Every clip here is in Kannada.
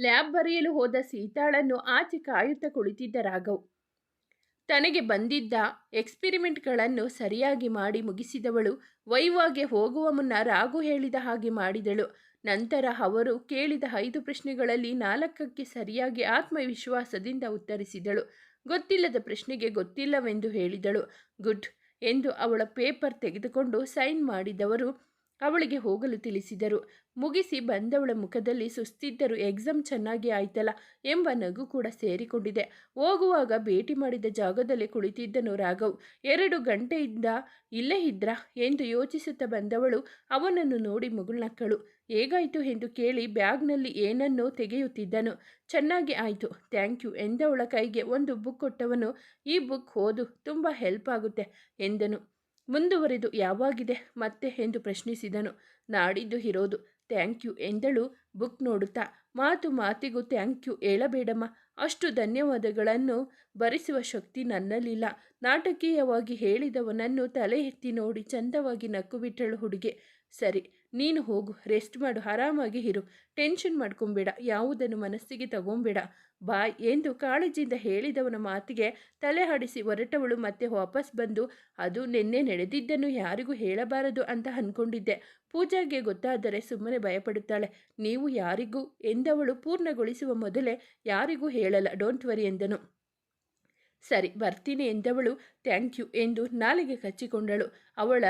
ಲ್ಯಾಬ್ ಬರೆಯಲು ಹೋದ ಸೀತಾಳನ್ನು ಆಚೆ ಕಾಯುತ್ತಾ ಕುಳಿತಿದ್ದ ರಾಘವ್. ತನಗೆ ಬಂದಿದ್ದ ಎಕ್ಸ್ಪಿರಿಮೆಂಟ್ಗಳನ್ನು ಸರಿಯಾಗಿ ಮಾಡಿ ಮುಗಿಸಿದವಳು, ವೈವಾಗೆ ಹೋಗುವ ಮುನ್ನ ರಾಘು ಹೇಳಿದ ಹಾಗೆ ಮಾಡಿದಳು. ನಂತರ ಅವರು ಕೇಳಿದ ಐದು ಪ್ರಶ್ನೆಗಳಲ್ಲಿ ನಾಲ್ಕಕ್ಕೆ ಸರಿಯಾಗಿ ಆತ್ಮವಿಶ್ವಾಸದಿಂದ ಉತ್ತರಿಸಿದಳು. ಗೊತ್ತಿಲ್ಲದ ಪ್ರಶ್ನೆಗೆ ಗೊತ್ತಿಲ್ಲವೆಂದು ಹೇಳಿದಳು. ಗುಡ್ ಎಂದು ಅವಳ ಪೇಪರ್ ತೆಗೆದುಕೊಂಡು ಸೈನ್ ಮಾಡಿದವರು ಅವಳಿಗೆ ಹೋಗಲು ತಿಳಿಸಿದರು. ಮುಗಿಸಿ ಬಂದವಳ ಮುಖದಲ್ಲಿ ಸುಸ್ತಿದ್ದರು ಎಕ್ಸಾಮ್ ಚೆನ್ನಾಗಿ ಆಯ್ತಲ್ಲ ಎಂಬ ನಗು ಕೂಡ ಸೇರಿಕೊಂಡಿದೆ. ಹೋಗುವಾಗ ಭೇಟಿ ಮಾಡಿದ ಜಾಗದಲ್ಲಿ ಕುಳಿತಿದ್ದನು ರಾಘವ್. ಎರಡು ಗಂಟೆಯಿಂದ ಇಲ್ಲೇ ಇದ್ರಾ ಎಂದು ಯೋಚಿಸುತ್ತಾ ಬಂದವಳು ಅವನನ್ನು ನೋಡಿ ಮುಗುಳ್ನಕ್ಕಳು. ಹೇಗಾಯಿತು ಎಂದು ಕೇಳಿ ಬ್ಯಾಗ್ನಲ್ಲಿ ಏನನ್ನೋ ತೆಗೆಯುತ್ತಿದ್ದನು. ಚೆನ್ನಾಗಿ ಆಯಿತು, ಥ್ಯಾಂಕ್ ಯು ಎಂದವಳ ಕೈಗೆ ಒಂದು ಬುಕ್ ಕೊಟ್ಟವನು. ಈ ಬುಕ್ ಓದು, ತುಂಬ ಹೆಲ್ಪ್ ಆಗುತ್ತೆ ಎಂದನು. ಮುಂದುವರೆದು ಯಾವಾಗಿದೆ ಮತ್ತೆ ಎಂದು ಪ್ರಶ್ನಿಸಿದನು. ನಾಡಿದ್ದು ಇರೋದು, ಥ್ಯಾಂಕ್ ಯು ಎಂದಳು. ಬುಕ್ ನೋಡುತ್ತಾ, ಮಾತು ಮಾತಿಗೂ ಥ್ಯಾಂಕ್ ಯು ಹೇಳಬೇಡಮ್ಮ. ಅಷ್ಟು ಧನ್ಯವಾದಗಳನ್ನು ಭರಿಸುವ ಶಕ್ತಿ ನನ್ನಲ್ಲಿಲ್ಲ. ನಾಟಕೀಯವಾಗಿ ಹೇಳಿದವನನ್ನು ತಲೆ ಎತ್ತಿ ನೋಡಿ ಚಂದವಾಗಿ ನಕ್ಕು ಬಿಟ್ಟಳು ಹುಡುಗಿ. ಸರಿ ನೀನು ಹೋಗು ರೆಸ್ಟ್ ಮಾಡು, ಆರಾಮಾಗಿ ಇರು. ಟೆನ್ಷನ್ ಮಾಡ್ಕೊಂಬೇಡ, ಯಾವುದನ್ನು ಮನಸ್ಸಿಗೆ ತಗೊಂಬೇಡ. ಬಾ ಎಂದು ಕಾಳಜಿಯಿಂದ ಹೇಳಿದವನ ಮಾತಿಗೆ ತಲೆ ಹಾಡಿಸಿ ಹೊರಟವಳು ಮತ್ತೆ ವಾಪಸ್ ಬಂದು, ಅದು ನಿನ್ನೆ ನಡೆದಿದ್ದನ್ನು ಯಾರಿಗೂ ಹೇಳಬಾರದು ಅಂತ ಅಂದ್ಕೊಂಡಿದ್ದೆ ಪೂಜಾಗೆ ಗೊತ್ತಾದರೆ ಸುಮ್ಮನೆ ಭಯಪಡುತ್ತಾಳೆ. ನೀವು ಯಾರಿಗೂ, ಎಂದವಳು ಪೂರ್ಣಗೊಳಿಸುವ ಮೊದಲೇ ಯಾರಿಗೂ ಹೇಳಲ್ಲ. ಡೋಂಟ್ ವರಿ ಎಂದನು. ಸರಿ, ಬರ್ತೀನಿ, ಎಂದವಳು. ಥ್ಯಾಂಕ್ ಯು ಎಂದು ನಾಲಿಗೆ ಕಚ್ಚಿಕೊಂಡಳು. ಅವಳ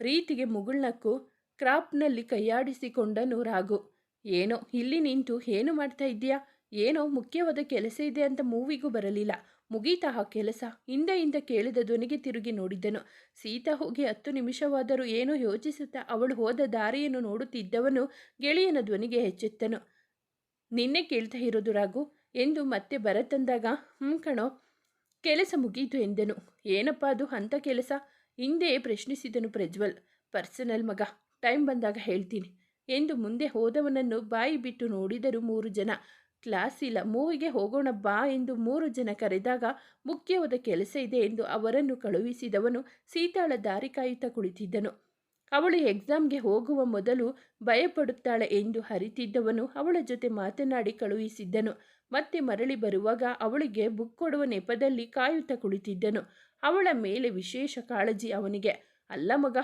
ರೀತಿಗೆ ಮುಗುಳ್ನಕ್ಕು ಕ್ರಾಪ್ನಲ್ಲಿ ಕೈಯಾಡಿಸಿಕೊಂಡನು ರಾಘು. ಏನೋ, ಇಲ್ಲಿ ನಿಂತು ಏನು ಮಾಡ್ತಾ ಇದ್ದೀಯಾ? ಏನೋ ಮುಖ್ಯವಾದ ಕೆಲಸ ಇದೆ ಅಂತ ಮೂವಿಗೂ ಬರಲಿಲ್ಲ. ಮುಗೀತಾ ಆ ಕೆಲಸ. ಹಿಂದೆಯಿಂದ ಕೇಳಿದ ಧ್ವನಿಗೆ ತಿರುಗಿ ನೋಡಿದ್ದನು. ಸೀತಾ ಹೋಗಿ ಹತ್ತು ನಿಮಿಷವಾದರೂ ಏನೋ ಯೋಚಿಸುತ್ತಾ ಅವಳು ಹೋದ ದಾರಿಯನ್ನು ನೋಡುತ್ತಿದ್ದವನು ಗೆಳೆಯನ ಧ್ವನಿಗೆ ಹೆಚ್ಚೆತ್ತನು. ನಿನ್ನೆ ಕೇಳ್ತಾ ಇರೋದು ರಾಘು? ಎಂದು ಮತ್ತೆ ಬರತಂದಾಗ ಹ್ಞೂ ಕಣೋ, ಕೆಲಸ ಮುಗೀತು ಎಂದನು. ಏನಪ್ಪ ಅದು, ಅಂಥ ಕೆಲಸ? ಹಿಂದೆ ಪ್ರಶ್ನಿಸಿದನು ಪ್ರಜ್ವಲ್. ಪರ್ಸನಲ್ ಮಗ. ಟೈಮ್ ಬಂದಾಗ ಹೇಳ್ತೀನಿ. ಎಂದು ಮುಂದೆ ಹೋದವನನ್ನು ಬಾಯಿ ಬಿಟ್ಟು ನೋಡಿದರು ಮೂರು ಜನ. ಕ್ಲಾಸ್ ಇಲ್ಲ, ಮೂವಿಗೆ ಹೋಗೋಣ ಬಾ ಎಂದು ಮೂರು ಜನ ಕರೆದಾಗ, ಮುಖ್ಯವಾದ ಕೆಲಸ ಇದೆ ಎಂದು ಅವರನ್ನು ಕಳುಹಿಸಿದವನು ಸೀತಾಳ ದಾರಿ ಕಾಯುತ್ತಾ ಕುಳಿತಿದ್ದನು. ಅವಳು ಎಕ್ಸಾಮ್ಗೆ ಹೋಗುವ ಮೊದಲು ಭಯಪಡುತ್ತಾಳೆ ಎಂದು ಹರಿತಿದ್ದವನು ಅವಳ ಜೊತೆ ಮಾತನಾಡಿ ಕಳುಹಿಸಿದ್ದನು. ಮತ್ತೆ ಮರಳಿ ಬರುವಾಗ ಅವಳಿಗೆ ಬುಕ್ ಕೊಡುವ ನೆಪದಲ್ಲಿ ಕಾಯುತ್ತಾ ಕುಳಿತಿದ್ದನು. ಅವಳ ಮೇಲೆ ವಿಶೇಷ ಕಾಳಜಿ ಅವನಿಗೆ. ಅಲ್ಲ ಮಗ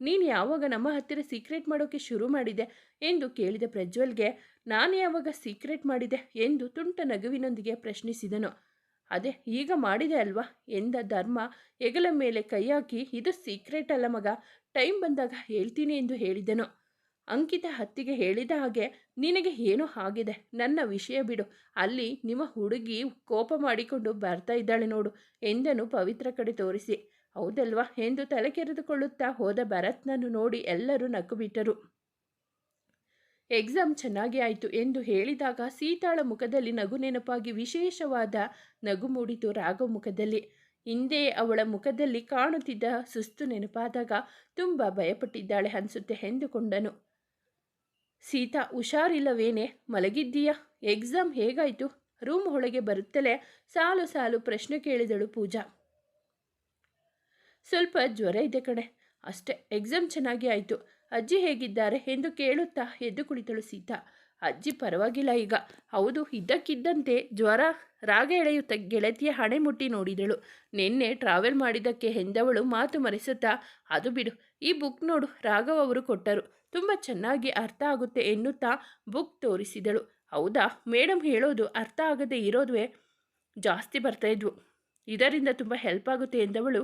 ನೀನು ಯಾವಾಗ ನಮ್ಮ ಹತ್ತಿರ ಸೀಕ್ರೆಟ್ ಮಾಡೋಕ್ಕೆ ಶುರು ಮಾಡಿದೆ ಎಂದು ಕೇಳಿದ ಪ್ರಜ್ವಲ್ಗೆ, ನಾನು ಯಾವಾಗ ಸೀಕ್ರೆಟ್ ಮಾಡಿದೆ ಎಂದು ತುಂಟ ನಗುವಿನೊಂದಿಗೆ ಪ್ರಶ್ನಿಸಿದನು. ಅದೇ, ಈಗ ಮಾಡಿದೆ ಅಲ್ವಾ? ಎಂದ ಧರ್ಮ ಹೆಗಲ ಮೇಲೆ ಕೈ ಹಾಕಿ, ಇದು ಸೀಕ್ರೆಟ್ ಅಲ್ಲ ಮಗ ಟೈಮ್ ಬಂದಾಗ ಹೇಳ್ತೀನಿ ಎಂದು ಹೇಳಿದನು. ಅಂಕಿತ ಹತ್ತಿಗೆ ಹೇಳಿದ ಹಾಗೆ, ನಿನಗೆ ಏನೋ ಆಗಿದೆ, ನನ್ನ ವಿಷಯ ಬಿಡು, ಅಲ್ಲಿ ನಿಮ್ಮ ಹುಡುಗಿ ಕೋಪ ಮಾಡಿಕೊಂಡು ಬರ್ತಾ ಇದ್ದಾಳೆ ನೋಡು, ಎಂದನು ಪವಿತ್ರ ಕಡೆ ತೋರಿಸಿ. ಹೌದಲ್ವಾ? ಎಂದು ತಲೆ ಕೆರೆದುಕೊಳ್ಳುತ್ತಾ ಹೋದ ಭರತ್ನನ್ನು ನೋಡಿ ಎಲ್ಲರೂ ನಕ್ಕು ಬಿಟ್ಟರು ಎಕ್ಸಾಮ್ ಚೆನ್ನಾಗಿ ಆಯಿತು ಎಂದು ಹೇಳಿದಾಗ ಸೀತಾಳ ಮುಖದಲ್ಲಿ ನಗು ನೆನಪಾಗಿ ವಿಶೇಷವಾದ ನಗು ಮೂಡಿತು ರಾಘವ್ ಮುಖದಲ್ಲಿ. ಹಿಂದೆ ಅವಳ ಮುಖದಲ್ಲಿ ಕಾಣುತ್ತಿದ್ದ ಸುಸ್ತು ನೆನಪಾದಾಗ ತುಂಬ ಭಯಪಟ್ಟಿದ್ದಾಳೆ ಅನಿಸುತ್ತೆ ಎಂದುಕೊಂಡನು. ಸೀತಾ, ಹುಷಾರಿಲ್ಲವೇನೆ? ಮಲಗಿದ್ದೀಯಾ? ಎಕ್ಸಾಮ್ ಹೇಗಾಯಿತು? ರೂಮ್ ಒಳಗೆ ಬರುತ್ತಲೇ ಸಾಲು ಸಾಲು ಪ್ರಶ್ನೆ ಕೇಳಿದಳು ಪೂಜಾ. ಸ್ವಲ್ಪ ಜ್ವರ ಇದೆ ಕಣೆ. ಅಷ್ಟೇ ಎಕ್ಸಾಮ್ ಚೆನ್ನಾಗಿ ಆಯಿತು. ಅಜ್ಜಿ ಹೇಗಿದ್ದಾರೆ? ಎಂದು ಕೇಳುತ್ತಾ ಎದ್ದು ಕುಳಿತಳು ಸೀತಾ. ಅಜ್ಜಿ ಪರವಾಗಿಲ್ಲ ಈಗ. ಹೌದು, ಇದ್ದಕ್ಕಿದ್ದಂತೆ ಜ್ವರ, ರಾಗ ಎಳೆಯುತ್ತ ಗೆಳತಿಯ ಹಣೆ ಮುಟ್ಟಿ ನೋಡಿದಳು. ನಿನ್ನೆ ಟ್ರಾವೆಲ್ ಮಾಡಿದ್ದಕ್ಕೆ ಎಂದವಳು ಮಾತು ಮರೆಸುತ್ತಾ, ಅದು ಬಿಡು, ಈ ಬುಕ್ ನೋಡು, ರಾಘವ್ ಅವರು ಕೊಟ್ಟರು. ತುಂಬ ಚೆನ್ನಾಗಿ ಅರ್ಥ ಆಗುತ್ತೆ ಎನ್ನುತ್ತಾ ಬುಕ್ ತೋರಿಸಿದಳು. ಹೌದಾ? ಮೇಡಮ್ ಹೇಳೋದು ಅರ್ಥ ಆಗದೆ ಇರೋದುವೆ? ಜಾಸ್ತಿ ಬರ್ತಾಯಿದ್ವು ಇದರಿಂದ ತುಂಬ ಹೆಲ್ಪ್ ಆಗುತ್ತೆ ಎಂದವಳು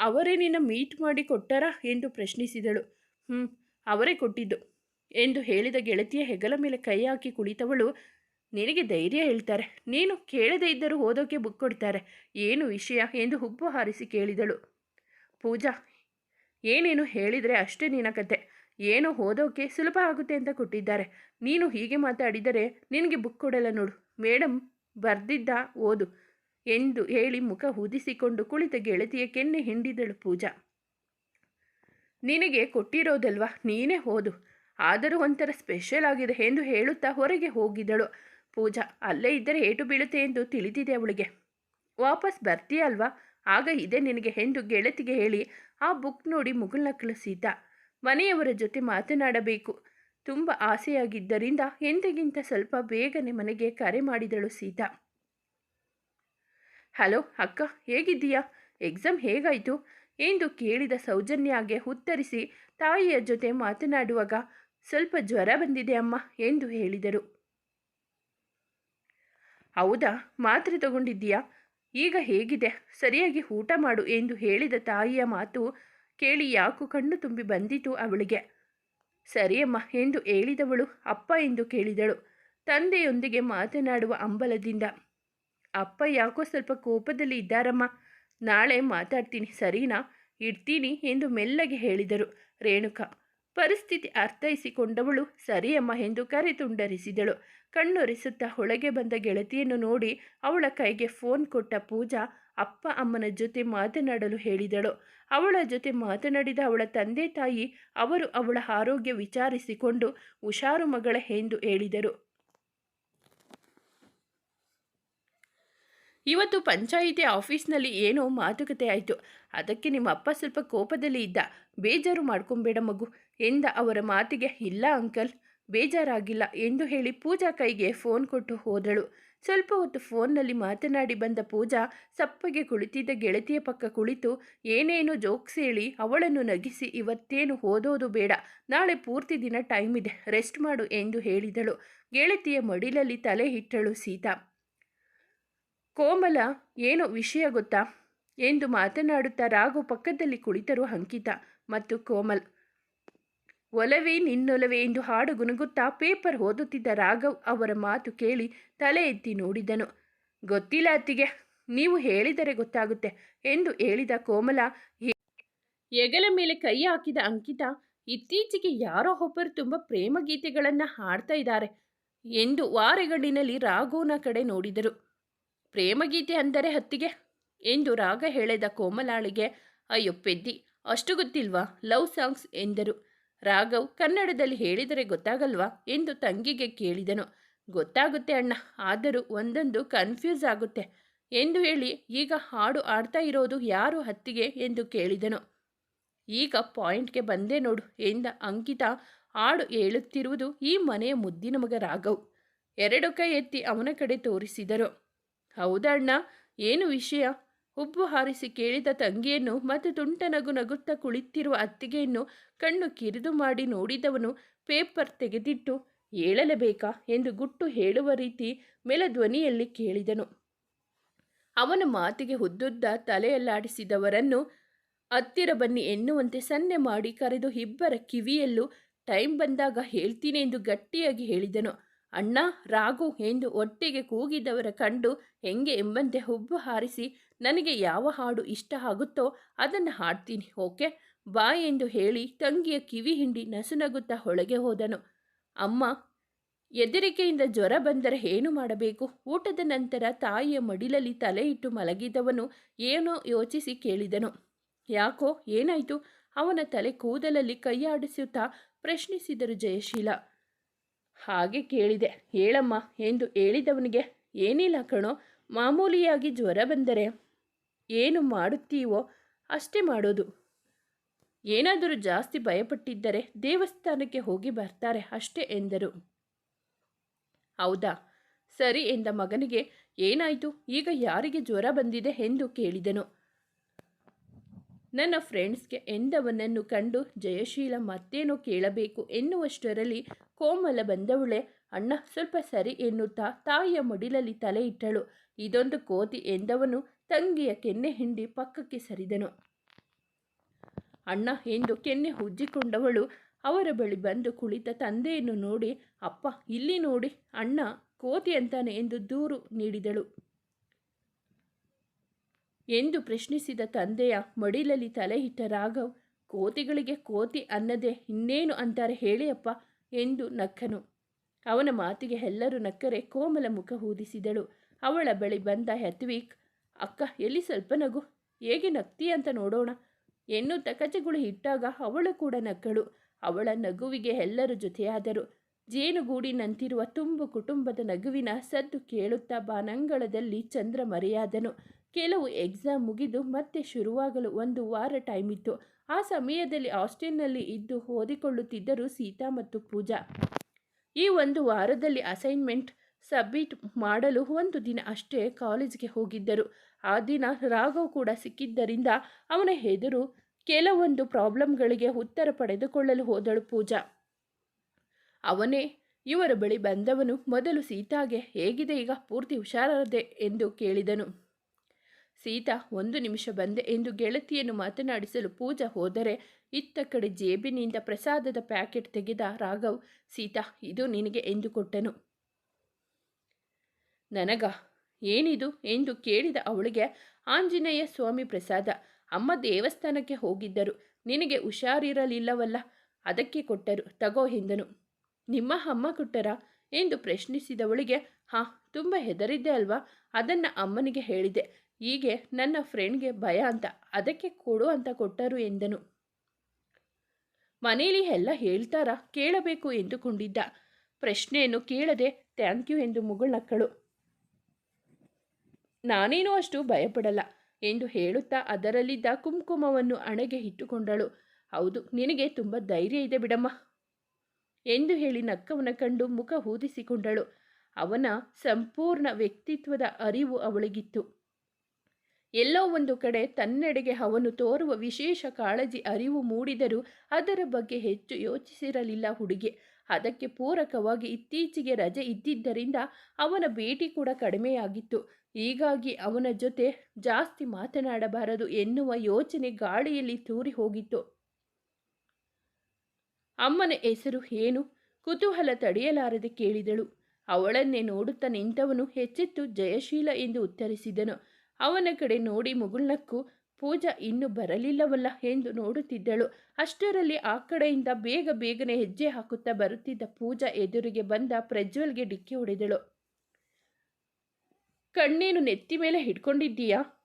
ಅವರೇ ನಿನ್ನ ಮೀಟ್ ಮಾಡಿ ಕೊಟ್ಟಾರಾ ಎಂದು ಪ್ರಶ್ನಿಸಿದಳು. ಹ್ಞೂ ಅವರೇ ಕೊಟ್ಟಿದ್ದು ಎಂದು ಹೇಳಿದ ಗೆಳತಿಯ ಹೆಗಲ ಮೇಲೆ ಕೈ ಹಾಕಿ ಕುಳಿತವಳು. ನಿನಗೆ ಧೈರ್ಯ ಹೇಳ್ತಾರೆ. ನೀನು ಕೇಳದೇ ಇದ್ದರೂ ಓದೋಕೆ ಬುಕ್ ಕೊಡ್ತಾರೆ. ಏನು ವಿಷಯ ಎಂದು ಹುಬ್ಬು ಹಾರಿಸಿ ಕೇಳಿದಳು. ಪೂಜಾ, ಏನೇನು ಹೇಳಿದರೆ ಅಷ್ಟೇ ನಿನ್ನ ಕತೆ. ಏನು ಓದೋಕೆ ಸುಲಭ ಆಗುತ್ತೆ ಅಂತ ಕೊಟ್ಟಿದ್ದಾರೆ. ನೀನು ಹೀಗೆ ಮಾತಾಡಿದರೆ ನಿನಗೆ ಬುಕ್ ಕೊಡಲ್ಲ ನೋಡು. ಮೇಡಮ್ ಬರ್ದಿದ್ದ ಓದು. ಎಂದು ಹೇಳಿ ಮುಖ ಹುದಿಸಿಕೊಂಡು ಕುಳಿತ ಗೆಳತಿಯ ಕೆನ್ನೆ ಹಿಂಡಿದಳು ಪೂಜಾ. ನಿನಗೆ ಕೊಟ್ಟಿರೋದಲ್ವಾ? ನೀನೇ ಹೋದು. ಆದರೂ ಒಂಥರ ಸ್ಪೆಷಲ್ ಆಗಿದೆ ಎಂದು ಹೇಳುತ್ತಾ ಹೊರಗೆ ಹೋಗಿದಳು ಪೂಜಾ. ಅಲ್ಲೇ ಇದ್ದರೆ ಏಟು ಬೀಳುತ್ತೆ ಎಂದು ತಿಳಿದಿದೆ ಅವಳಿಗೆ. ವಾಪಸ್ ಬರ್ತೀಯಲ್ವಾ ಆಗ ಇದೆ ನಿನಗೆ ಎಂದು ಗೆಳತಿಗೆ ಹೇಳಿ ಆ ಬುಕ್ ನೋಡಿ ಮುಗುಳ್ನಕ್ಕಳು ಸೀತಾ ಮನೆಯವರ ಜೊತೆ ಮಾತನಾಡಬೇಕು. ತುಂಬ ಆಸೆಯಾಗಿದ್ದರಿಂದ ಎಂದಿಗಿಂತ ಸ್ವಲ್ಪ ಬೇಗನೆ ಮನೆಗೆ ಕರೆ ಮಾಡಿದಳು ಸೀತಾ. ಹಲೋ ಅಕ್ಕ, ಹೇಗಿದ್ದೀಯಾ? ಎಕ್ಸಾಮ್ ಹೇಗಾಯಿತು? ಎಂದು ಕೇಳಿದ ಸೌಜನ್ಯಾಗೆ ಉತ್ತರಿಸಿ ತಾಯಿಯ ಜೊತೆ ಮಾತನಾಡುವಾಗ, ಸ್ವಲ್ಪ ಜ್ವರ ಬಂದಿದೆ ಅಮ್ಮ ಎಂದು ಹೇಳಿದರು. ಹೌದಾ? ಮಾತ್ರೆ ತಗೊಂಡಿದ್ದೀಯಾ? ಈಗ ಹೇಗಿದೆ? ಸರಿಯಾಗಿ ಊಟ ಮಾಡು ಎಂದು ಹೇಳಿದ ತಾಯಿಯ ಮಾತು ಕೇಳಿ ಯಾಕು ಕಣ್ಣು ತುಂಬಿ ಬಂದಿತು ಅವಳಿಗೆ. ಸರಿಯಮ್ಮ ಎಂದು ಹೇಳಿದವಳು ಅಪ್ಪ ಎಂದು ಕೇಳಿದಳು. ತಂದೆಯೊಂದಿಗೆ ಮಾತನಾಡುವ ಅಂಬಲದಿಂದ ಅಪ್ಪ ಯಾಕೋ ಸ್ವಲ್ಪ ಕೋಪದಲ್ಲಿ ಇದ್ದಾರಮ್ಮ. ನಾಳೆ ಮಾತಾಡ್ತೀನಿ, ಸರಿನಾ? ಇಡ್ತೀನಿ ಎಂದು ಮೆಲ್ಲಗೆ ಹೇಳಿದರು ರೇಣುಕಾ. ಪರಿಸ್ಥಿತಿ ಅರ್ಥೈಸಿಕೊಂಡವಳು ಸರಿಯಮ್ಮ ಎಂದು ಕರೆ ತುಂಡರಿಸಿದಳು ಕಣ್ಣೊರೆಸುತ್ತಾ ಹೊಳಗೆ ಬಂದ ಗೆಳತಿಯನ್ನು ನೋಡಿ ಅವಳ ಕೈಗೆ ಫೋನ್ ಕೊಟ್ಟ ಪೂಜಾ ಅಪ್ಪ ಅಮ್ಮನ ಜೊತೆ ಮಾತನಾಡಲು ಹೇಳಿದಳು. ಅವಳ ಜೊತೆ ಮಾತನಾಡಿದ ಅವಳ ತಂದೆ ತಾಯಿ ಅವರು ಅವಳ ಆರೋಗ್ಯ ವಿಚಾರಿಸಿಕೊಂಡು, ಹುಷಾರು ಮಗಳ ಎಂದು ಹೇಳಿದರು. ಇವತ್ತು ಪಂಚಾಯಿತಿ ಆಫೀಸ್ನಲ್ಲಿ ಏನೋ ಮಾತುಕತೆ ಆಯಿತು. ಅದಕ್ಕೆ ನಿಮ್ಮ ಅಪ್ಪ ಸ್ವಲ್ಪ ಕೋಪದಲ್ಲಿ ಇದ್ದ. ಬೇಜಾರು ಮಾಡ್ಕೊಂಬೇಡ ಮಗು. ಎಂದ ಅವರ ಮಾತಿಗೆ, ಇಲ್ಲ ಅಂಕಲ್, ಬೇಜಾರಾಗಿಲ್ಲ ಎಂದು ಹೇಳಿ ಪೂಜಾ ಕೈಗೆ ಫೋನ್ ಕೊಟ್ಟು ಹೋದಳು. ಸ್ವಲ್ಪ ಹೊತ್ತು ಫೋನ್ನಲ್ಲಿ ಮಾತನಾಡಿ ಬಂದ ಪೂಜಾ ಸಪ್ಪಗೆ ಕುಳಿತಿದ್ದ ಗೆಳತಿಯ ಪಕ್ಕ ಕುಳಿತು, ಏನೇನೋ ಜೋಕ್ಸ್ ಹೇಳಿ, ಅವಳನ್ನು ನಗಿಸಿ, ಇವತ್ತೇನು ಓದೋದು ಬೇಡ. ನಾಳೆ ಪೂರ್ತಿ ದಿನ ಟೈಮ್ ಇದೆ, ರೆಸ್ಟ್ ಮಾಡು ಎಂದು ಹೇಳಿದಳು. ಗೆಳತಿಯ ಮಡಿಲಲ್ಲಿ ತಲೆ ಇಟ್ಟಳು ಸೀತಾ. ಕೋಮಲ, ಏನು ವಿಷಯ ಗೊತ್ತಾ? ಎಂದು ಮಾತನಾಡುತ್ತಾ ರಾಘು ಪಕ್ಕದಲ್ಲಿ ಕುಳಿತರು ಅಂಕಿತ ಮತ್ತು ಕೋಮಲ್. ಒಲವೇ ನಿನ್ನೊಲವೇ ಎಂದು ಹಾಡು ಗುನುಗುತ್ತಾ ಪೇಪರ್ ಓದುತ್ತಿದ್ದ ರಾಘವ್ ಅವರ ಮಾತು ಕೇಳಿ ತಲೆ ಎತ್ತಿ ನೋಡಿದನು. ಗೊತ್ತಿಲ್ಲ ಅತ್ತಿಗೆ, ನೀವು ಹೇಳಿದರೆ ಗೊತ್ತಾಗುತ್ತೆ ಎಂದು ಹೇಳಿದ ಕೋಮಲ ಹೆಗಲ ಮೇಲೆ ಕೈ ಹಾಕಿದ ಅಂಕಿತ, ಇತ್ತೀಚೆಗೆ ಯಾರೋ ಒಬ್ಬರು ತುಂಬ ಪ್ರೇಮ ಗೀತೆಗಳನ್ನು ಹಾಡ್ತಾ ಇದ್ದಾರೆ ಎಂದು ವಾರೆಗಣ್ಣಿನಲ್ಲಿ ರಾಘುನ ಕಡೆ ನೋಡಿದರು. ಪ್ರೇಮಗೀತೆ ಅಂದರೆ ಹತ್ತಿಗೆ? ಎಂದು ರಾಗ ಹೇಳಿದ ಕೋಮಲಾಳಿಗೆ, ಅಯ್ಯೋ ಪೆದ್ದಿ, ಅಷ್ಟು ಗೊತ್ತಿಲ್ವಾ? ಲವ್ ಸಾಂಗ್ಸ್ ಎಂದರು. ರಾಘವ್, ಕನ್ನಡದಲ್ಲಿ ಹೇಳಿದರೆ ಗೊತ್ತಾಗಲ್ವಾ? ಎಂದು ತಂಗಿಗೆ ಕೇಳಿದನು. ಗೊತ್ತಾಗುತ್ತೆ ಅಣ್ಣ, ಆದರೂ ಒಂದೊಂದು ಕನ್ಫ್ಯೂಸ್ ಆಗುತ್ತೆ. ಎಂದು ಹೇಳಿ, ಈಗ ಹಾಡು ಆಡ್ತಾ ಇರೋದು ಯಾರು ಹತ್ತಿಗೆ? ಎಂದು ಕೇಳಿದನು. ಈಗ ಪಾಯಿಂಟ್ಗೆ ಬಂದೆ ನೋಡು, ಎಂದ ಅಂಕಿತ ಹಾಡು ಹೇಳುತ್ತಿರುವುದು ಈ ಮನೆಯ ಮುದ್ದಿನ ಮಗ ರಾಘವ್. ಎರಡು ಕೈ ಎತ್ತಿ ಅವನ ಕಡೆ ತೋರಿಸಿದರು. ಹೌದಾ ಅಣ್ಣ, ಏನು ವಿಷಯ? ಹುಬ್ಬು ಹಾರಿಸಿ ಕೇಳಿದ ತಂಗಿಯನ್ನು ಮತ್ತು ತುಂಟ ನಗು ನಗುತ್ತಾ ಕುಳಿತಿರುವ ಅತ್ತಿಗೆಯನ್ನು ಕಣ್ಣು ಕಿರಿದು ಮಾಡಿ ನೋಡಿದವನು ಪೇಪರ್ ತೆಗೆದಿಟ್ಟು ಏಳಲೇಬೇಕಾ ಎಂದು ಗುಟ್ಟು ಹೇಳುವ ರೀತಿ ಧ್ವನಿಯಲ್ಲಿ ಕೇಳಿದನು. ಅವನ ಮಾತಿಗೆ ಹುದ್ದುದ್ದ ತಲೆಯಲ್ಲಾಡಿಸಿದವರನ್ನು, ಹತ್ತಿರ ಬನ್ನಿ ಎನ್ನುವಂತೆ ಸನ್ನೆ ಮಾಡಿ ಕರೆದು ಇಬ್ಬರ ಕಿವಿಯಲ್ಲೂ ಟೈಮ್ ಬಂದಾಗ ಹೇಳ್ತೀನಿ ಎಂದು ಗಟ್ಟಿಯಾಗಿ ಹೇಳಿದನು. ಅಣ್ಣ ರಾಗು ಎಂದು ಒಟ್ಟಿಗೆ ಕೂಗಿದವರ ಕಂಡು ಹೆಂಗೆ ಎಂಬಂತೆ ಹುಬ್ಬು ಹಾರಿಸಿ, ನನಗೆ ಯಾವ ಹಾಡು ಇಷ್ಟ ಆಗುತ್ತೋ ಅದನ್ನು ಹಾಡ್ತೀನಿ, ಓಕೆ? ಬಾ ಎಂದು ಹೇಳಿ ತಂಗಿಯ ಕಿವಿ ಹಿಂಡಿ ನಸುನಗುತ್ತಾ ಹೊಳಗೆ ಹೋದನು. ಅಮ್ಮ, ಎದರಿಕೆಯಿಂದ ಜ್ವರ ಬಂದರೆ ಏನು ಮಾಡಬೇಕು? ಊಟದ ನಂತರ ತಾಯಿಯ ಮಡಿಲಲ್ಲಿ ತಲೆ ಇಟ್ಟು ಮಲಗಿದವನು ಏನೋ ಯೋಚಿಸಿ ಕೇಳಿದನು. ಯಾಕೋ, ಏನಾಯಿತು? ಅವನ ತಲೆ ಕೂದಲಲ್ಲಿ ಕೈಯಾಡಿಸುತ್ತಾ ಪ್ರಶ್ನಿಸಿದರು ಜಯಶೀಲ. ಹಾಗೆ ಕೇಳಿದೆ. ಹೇಳಮ್ಮ, ಎಂದು ಹೇಳಿದವನಿಗೆ, ಏನಿಲ್ಲ ಕಣೋ, ಮಾಮೂಲಿಯಾಗಿ ಜ್ವರ ಬಂದರೆ ಏನು ಮಾಡುತ್ತೀವೋ ಅಷ್ಟೇ ಮಾಡೋದು. ಏನಾದರೂ ಜಾಸ್ತಿ ಭಯಪಟ್ಟಿದ್ದರೆ ದೇವಸ್ಥಾನಕ್ಕೆ ಹೋಗಿ ಬರ್ತಾರೆ ಅಷ್ಟೇ ಎಂದರು. ಹೌದಾ? ಸರಿ ಎಂದ ಮಗನಿಗೆ, ಏನಾಯಿತು? ಈಗ ಯಾರಿಗೆ ಜ್ವರ ಬಂದಿದೆ ಎಂದು ಕೇಳಿದನು. ನನ್ನ ಫ್ರೆಂಡ್ಸ್ಗೆ ಎಂದವನನ್ನು ಕಂಡು ಜಯಶೀಲ ಮತ್ತೇನೋ ಕೇಳಬೇಕು ಎನ್ನುವಷ್ಟರಲ್ಲಿ ಕೋಮಲ ಬಂದವಳೆ, ಅಣ್ಣ, ಸ್ವಲ್ಪ ಸರಿ ಎನ್ನುತ್ತಾ ತಾಯಿಯ ಮಡಿಲಲ್ಲಿ ತಲೆ ಇಟ್ಟಳು. ಇದೊಂದು ಕೋತಿ ಎಂದವನು ತಂಗಿಯ ಕೆನ್ನೆ ಹಿಂಡಿ ಪಕ್ಕಕ್ಕೆ ಸರಿದನು. ಅಣ್ಣ ಎಂದು ಕೆನ್ನೆ ಉಜ್ಜಿಕೊಂಡವಳು ಅವರ ಬಳಿ ಬಂದು ಕುಳಿತ ತಂದೆಯನ್ನು ನೋಡಿ, ಅಪ್ಪ, ಇಲ್ಲಿ ನೋಡಿ, ಅಣ್ಣ ಕೋತಿ ಅಂತಾನೆ ಎಂದು ದೂರು ನೀಡಿದಳು. ಎಂದು ಪ್ರಶ್ನಿಸಿದ ತಂದೆಯ ಮಡಿಲಲ್ಲಿ ತಲೆ ಇಟ್ಟ ರಾಘವ್, ಕೋತಿಗಳಿಗೆ ಕೋತಿ ಅನ್ನದೆ ಇನ್ನೇನು ಅಂತಾರೆ ಹೇಳಿಯಪ್ಪ ಎಂದು ನಕ್ಕನು. ಅವನ ಮಾತಿಗೆ ಎಲ್ಲರೂ ನಕ್ಕರೆ ಕೋಮಲ ಮುಖ ಊದಿಸಿದಳು ಅವಳ ಬಳಿ ಬಂದ ಹೆತ್ವೀಕ್ ಅಕ್ಕ, ಎಲ್ಲಿ ಸ್ವಲ್ಪ ನಗು, ಹೇಗೆ ನಕ್ತಿ ಅಂತ ನೋಡೋಣ. ಎನ್ನು ತಕಚೆಗಳು ಇಟ್ಟಾಗ ಅವಳು ಕೂಡ ನಕ್ಕಳು. ಅವಳ ನಗುವಿಗೆ ಎಲ್ಲರೂ ಜೊತೆಯಾದರು. ಜೇನುಗೂಡಿನಂತಿರುವ ತುಂಬು ಕುಟುಂಬದ ನಗುವಿನ ಸದ್ದು ಕೇಳುತ್ತಾ ಬಾನಂಗಳದಲ್ಲಿ ಚಂದ್ರ ಮರೆಯಾದನು. ಕೆಲವು ಎಕ್ಸಾಮ್ ಮುಗಿದು ಮತ್ತೆ ಶುರುವಾಗಲು ಒಂದು ವಾರ ಟೈಮ್ ಇತ್ತು. ಆ ಸಮಯದಲ್ಲಿ ಹಾಸ್ಟೆಲ್ನಲ್ಲಿ ಇದ್ದು ಓದಿಕೊಳ್ಳುತ್ತಿದ್ದರು ಸೀತಾ ಮತ್ತು ಪೂಜಾ. ಈ ಒಂದು ವಾರದಲ್ಲಿ ಅಸೈನ್ಮೆಂಟ್ ಸಬ್ಮಿಟ್ ಮಾಡಲು ಒಂದು ದಿನ ಅಷ್ಟೇ ಕಾಲೇಜ್ಗೆ ಹೋಗಿದ್ದರು. ಆ ದಿನ ರಾಘವ್ ಕೂಡ ಸಿಕ್ಕಿದ್ದರಿಂದ ಅವನ ಎದುರು ಕೆಲವೊಂದು ಪ್ರಾಬ್ಲಮ್ಗಳಿಗೆ ಉತ್ತರ ಪಡೆದುಕೊಳ್ಳಲು ಹೋದಳು ಪೂಜಾ. ಅವನೇ, ಇವರ ಬಳಿ ಬಂದವನು ಮೊದಲು ಸೀತಾಗೆ, ಹೇಗಿದೆ ಈಗ? ಪೂರ್ತಿ ಹುಷಾರದೆ? ಎಂದು ಕೇಳಿದನು. ಸೀತಾ, ಒಂದು ನಿಮಿಷ ಬಂದೆ ಎಂದು ಗೆಳತಿಯನ್ನು ಮಾತನಾಡಿಸಲು ಪೂಜಾ ಹೋದರೆ ಇತ್ತ ಕಡೆ ಜೇಬಿನಿಂದ ಪ್ರಸಾದದ ಪ್ಯಾಕೆಟ್ ತೆಗೆದ ರಾಘವ್, ಸೀತಾ, ಇದು ನಿನಗೆ ಎಂದು ಕೊಟ್ಟನು. ನನಗ ಏನಿದು? ಎಂದು ಕೇಳಿದ ಅವಳಿಗೆ, ಆಂಜನೇಯ ಸ್ವಾಮಿ ಪ್ರಸಾದ, ಅಮ್ಮ ದೇವಸ್ಥಾನಕ್ಕೆ ಹೋಗಿದ್ದರು. ನಿನಗೆ ಹುಷಾರಿರಲಿಲ್ಲವಲ್ಲ? ಅದಕ್ಕೆ ಕೊಟ್ಟರು. ತಗೋ ಎಂದನು. ನಿಮ್ಮ ಅಮ್ಮ ಕೊಟ್ಟರ? ಎಂದು ಪ್ರಶ್ನಿಸಿದವಳಿಗೆ, ಹಾಂ, ತುಂಬ ಹೆದರಿದ್ದೆ ಅಲ್ವಾ? ಅದನ್ನು ಅಮ್ಮನಿಗೆ ಹೇಳಿದೆ. ಹೀಗೆ ನನ್ನ ಫ್ರೆಂಡ್ಗೆ ಭಯ ಅಂತ, ಅದಕ್ಕೆ ಕೊಡು ಅಂತ ಕೊಟ್ಟರು ಎಂದನು. ಮನೇಲಿ ಎಲ್ಲ ಹೇಳ್ತಾರಾ ಕೇಳಬೇಕು ಎಂದುಕೊಂಡಿದ್ದ. ಪ್ರಶ್ನೆಯನ್ನು ಕೇಳದೆ ಥ್ಯಾಂಕ್ ಯು ಎಂದು ಮುಗುಳ್ನಕ್ಕಳು. ನಾನೇನೂ ಅಷ್ಟು ಭಯಪಡಲ್ಲ ಎಂದು ಹೇಳುತ್ತಾ ಅದರಲ್ಲಿದ್ದ ಕುಂಕುಮವನ್ನು ಅಣೆಗೆ ಇಟ್ಟುಕೊಂಡಳು. ಹೌದು, ನಿನಗೆ ತುಂಬ ಧೈರ್ಯ ಇದೆ ಬಿಡಮ್ಮ ಎಂದು ಹೇಳಿ ನಕ್ಕವನ ಕಂಡು ಮುಖ ಊದಿಸಿಕೊಂಡಳು. ಅವನ ಸಂಪೂರ್ಣ ವ್ಯಕ್ತಿತ್ವದ ಅರಿವು ಅವಳಿಗಿತ್ತು. ಎಲ್ಲೋ ಒಂದು ಕಡೆ ತನ್ನೆಡೆಗೆ ಅವನು ತೋರುವ ವಿಶೇಷ ಕಾಳಜಿ ಅರಿವು ಮೂಡಿದರೂ ಅದರ ಬಗ್ಗೆ ಹೆಚ್ಚು ಯೋಚಿಸಿರಲಿಲ್ಲ ಹುಡುಗಿ. ಅದಕ್ಕೆ ಪೂರಕವಾಗಿ ಇತ್ತೀಚೆಗೆ ರಜೆ ಇದ್ದಿದ್ದರಿಂದ ಅವನ ಭೇಟಿ ಕೂಡ ಕಡಿಮೆಯಾಗಿತ್ತು. ಹೀಗಾಗಿ ಅವನ ಜೊತೆ ಜಾಸ್ತಿ ಮಾತನಾಡಬಾರದು ಎನ್ನುವ ಯೋಚನೆ ಗಾಳಿಯಲ್ಲಿ ತೂರಿ ಹೋಗಿತ್ತು. ಅಮ್ಮನ ಹೆಸರು ಏನು? ಕುತೂಹಲ ತಡೆಯಲಾರದೆ ಕೇಳಿದಳು. ಅವಳನ್ನೇ ನೋಡುತ್ತಾ ನಿಂತವನು ಹೆಚ್ಚೆತ್ತು ಜಯಶೀಲ ಎಂದು ಉತ್ತರಿಸಿದನು. ಅವನ ಕಡೆ ನೋಡಿ ಮುಗುಳ್ನಕ್ಕು, ಪೂಜಾ ಇನ್ನೂ ಬರಲಿಲ್ಲವಲ್ಲ ಎಂದು ನೋಡುತ್ತಿದ್ದಳು. ಅಷ್ಟರಲ್ಲಿ ಆ ಕಡೆಯಿಂದ ಬೇಗ ಬೇಗನೆ ಹೆಜ್ಜೆ ಹಾಕುತ್ತಾ ಬರುತ್ತಿದ್ದ ಪೂಜಾ ಎದುರಿಗೆ ಬಂದ ಪ್ರಜ್ವಲ್ಗೆ ಡಿಕ್ಕಿ ಹೊಡೆದಳು. ಕಣ್ಣೇನು ನೆತ್ತಿ ಮೇಲೆ ಹಿಡ್ಕೊಂಡಿದ್ದೀಯಾ?